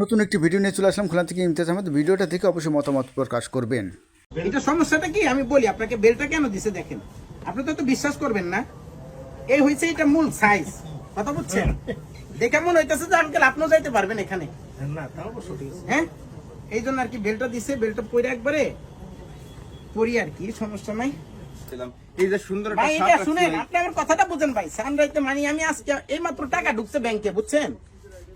নতুন একটি ভিডিও নিয়ে চলে আসলাম খোলা থেকে ইমতিয়াজ আহমেদ। ভিডিওটা দেখে অবশ্যই মতামত প্রকাশ করবেন। এটা সমস্যাটা কি? আমি বলি আপনাকে বেলটা কেন দিছে দেখেন? আপনি তো বিশ্বাস করবেন না। এই হয়েছে এটা মূল সাইজ কথা বুঝছেন? দেখে মনে হইতেছে যে আঙ্কেল আপনিও যাইতে পারবেন এখানে। না তাও অবশ্য ঠিক আছে। হ্যাঁ? এই জন্য আর কি বেলটা দিছে বেলটা পরে একবারে পরি আর কি সমস্যা নাই। এই যে সুন্দর একটা ভাই এটা শুনেন আপনি আমার কথাটা বুঝেন ভাই। সানরাইতে মানে আমি আজকে এই মাত্র টাকা ঢুকছে ব্যাংকে বুঝছেন?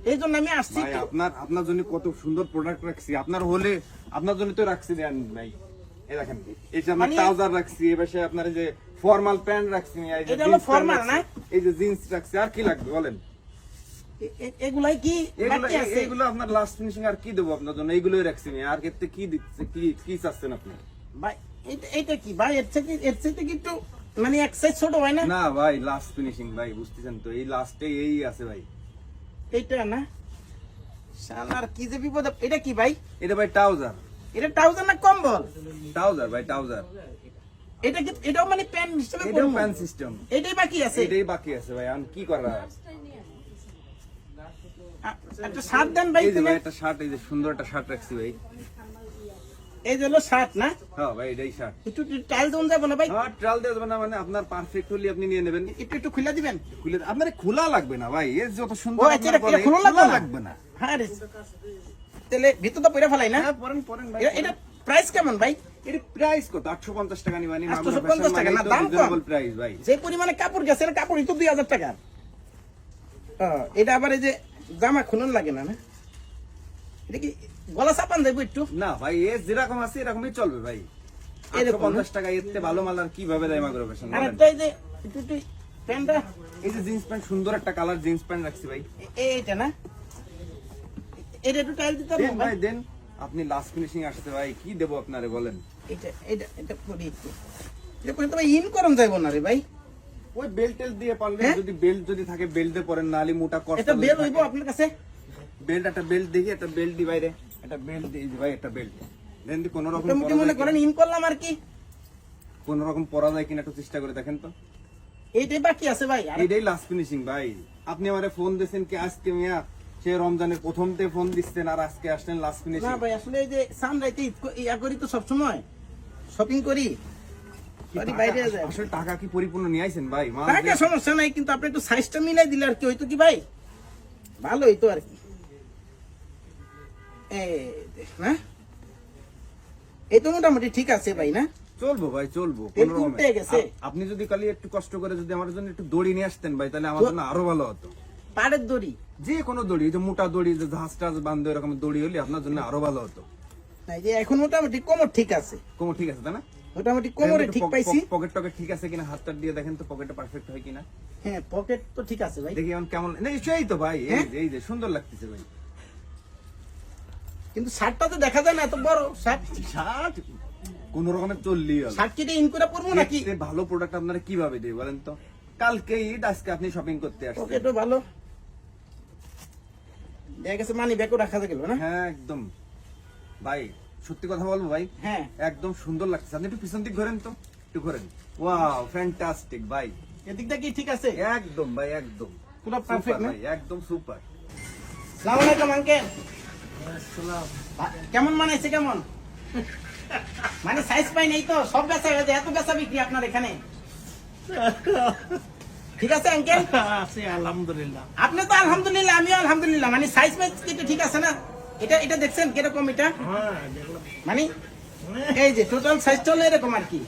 এই জন্য আমি আসছি আপনার আপনার জন্য কত সুন্দর প্রোডাক্ট রাখছি। আপনার হলে আপনার জন্য তো রাখছি দেন ভাই। এই দেখেন এই যে আপনার মানে- ট্রাউজার রাখছি এই পাশে আপনার যে ফর্মাল প্যান্ট রাখছি এই যে এটা হলো jeans pant formal, রাখছি, না? এই যে জিন্স রাখছি আর কি লাগবে বলেন? এ- এ- এগুলাই কি এগুলো বাকি আপনার লাস্ট ফিনিশিং আর কি দেবো আপনার জন্য? রাখছি আর ক্ষেত্রে কি দিচ্ছে? কি কি চাচ্ছেন আপনি? ভাই এটা কি? ভাই এর থেকে এর থেকে কি মানে এক সাইজ ছোট হয় না? না ভাই লাস্ট ফিনিশিং ভাই বুঝতেছেন তো? এই লাস্টে এই আছে ভাই। এইটা না? শালার কি যে বিপদ এটা কি ভাই? এটা ভাই ট্রাউজার। এটা ট্রাউজার না কম্বল? ট্রাউজার ভাই ট্রাউজার। এটা কি এটাও মানে প্যান্ট সিস্টেম এটাও পরবো? প্যান্ট সিস্টেম এটাই বাকি আছে? এটাই বাকি আছে ভাই এখন কি করা একটা শার্ট দেন। ভাই একটা শার্ট এই যে সুন্দর একটা শার্ট রাখছি ভাই। এই যে হলো শার্ট না? হ্যাঁ ভাই এটাই শার্ট। একটু টাইল দেন যাব না ভাই? হ্যাঁ ট্রাল দেওয়া যাবে না মানে আপনার পারফেক্ট হলে আপনি নিয়ে নেবেন। একটু একটু খুলে দিবেন? খুলে আপনার খোলা লাগবে না ভাই এর যত সুন্দর আপনার এটা বলে, এটা খোলা খোলা লাগবে লাগবে না। হ্যাঁ রে। তাহলে ভিতর তো পয়রা ফেলাই না? হ্যাঁ পরেন পরেন ভাই এটা- প্রাইস কেমন ভাই? এর প্রাইস কত? 850 টাকা নিবানি 850 টাকা, না, দাম কম। প্রাইস ভাই। যে পরিমাণে কাপড় গেছে এর কাপড়ই তো দুই হাজার টাকা। এটা আবার এই যে জামা খুলন লাগে না না? কি গলা চাপান একটু। না ভাই এ যেরকম আছে এরকমই চলবে ভাই। এরকম না? 850 টাকা থেকে ভালো মাল আর কীভাবে দেয় মাগরো ফ্যাশন আর বলেন এই যে একটু একটু প্যান্টটা। এই যে জিন্স প্যান্ট সুন্দর একটা কালার জিন্স প্যান্ট রাখছি ভাই। এইটা না? এটা একটু টাইল দিতে দেন ভাই ভাই দেন। আপনি লাস্ট ফিনিশিং আসতে ভাই কি দেবো আপনারে বলেন? এটা এটা এটা করি একটু। এটা করে তো ইন করম যাইব না রে ভাই। ওই বেল্ট টেল দিয়ে পারলে হ্যাঁ? যদি বেল্ট যদি থাকে বেল্ট দিয়ে পরেন নালি মোটা কষ্ট এটা বেল হইব আপনার কাছে? বেল্ট একটা বেল্ট দেখি একটা বেল্ট দি বাইরে। একটা বেল্ট দিই ভাই একটা বেল্ট দেন কোনো রকম মোটামুটি মনে করেন ইন করলাম আর কি? কোনো রকম পরা যায় কিনা একটু চেষ্টা করে দেখেন তো। এইটাই বাকি আছে ভাই এইটাই লাস্ট ফিনিশিং ভাই। আপনি আমারে ফোন দিয়েছেন কি আজকে মিয়া? সে রমজানের প্রথমতে ফোন দিচ্ছেন আর আজকে আসলেন লাস্ট না ভাই আসলে এই যে সানরাইতে ইয়া করি তো সবসময়। শপিং করি। বাইরে যায়। আসলে টাকা কি পরিপূর্ণ নিয়ে আইছেন ভাই? টাকা সমস্যা নাই কিন্তু আপনি একটু সাইজটা মিলাই দিলে আর কি হইতো কি ভাই? ভালো হইতো আর কি। না এই তো মোটামুটি ঠিক আছে ভাই না? চলবো চলবো আপনি যদি একটু কষ্ট করে যদি আমার জন্য একটু দড়ি নিয়ে আসতেন ভাই তাহলে আমার জন্য আরও ভালো হতো। পাড়ের দড়ি? যে কোনো দড়ি যে মোটা দড়ি যে টাস বান্ধে এরকম দড়ি হলে আপনার জন্য আরও ভালো হতো। যে এখন মোটামুটি কোমর ঠিক আছে। কোমর ঠিক আছে তাই না? মোটামুটি কোমরে ঠিক পাইছি। পকেট টকেট ঠিক আছে কিনা? হাতটা দিয়ে দেখেন তো পকেটটা পারফেক্ট হয় কিনা? হ্যাঁ পকেট তো ঠিক আছে ভাই। দেখি কেমন না সেই তো ভাই এই হ্যাঁ? যে এই যে সুন্দর লাগতেছে ভাই। কিন্তু শার্টটা তো দেখা যায় না এত বড় শার্ট। শার্ট? কোন রকমের চললি শার্ট কেটে ইন করে পরবো নাকি? ভালো প্রোডাক্ট আপনারা কীভাবে দেবে বলেন তো? কালকে ঈদ আজকে আপনি শপিং করতে আসছেন। পকেটও ভালো। দেখা গেছে মানি ব্যাগও রাখা গেল না? হ্যাঁ একদম। ভাই সত্যি কথা বলব ভাই? হ্যাঁ। একদম সুন্দর লাগছে আপনি একটু পিছন দিক ঘোরেন তো। একটু ঘোরেন। ওয়াও ফ্যান্টাস্টিক ভাই। এদিকটা কি ঠিক আছে? একদম ভাই একদম। পুরো perfect ভাই একদম সুপার সালাম আলাইকুম আঙ্কেল কেমন মানাইছে কেমন? মানে সাইজ পাই নাই তো সব বেচা হয়ে এত বেচা বিক্রি আপনার এখানে? ঠিক আছে আঙ্কেল আছে আলহামদুলিল্লাহ। আপনি তো আলহামদুলিল্লাহ আমিও আলহামদুলিল্লাহ। মানে সাইজ কিন্তু ঠিক আছে না? এটা এটা দেখছেন কীরকম এটা? হ্যাঁ মানে এই যে টোটাল সাইজ চলে এরকম আর কি।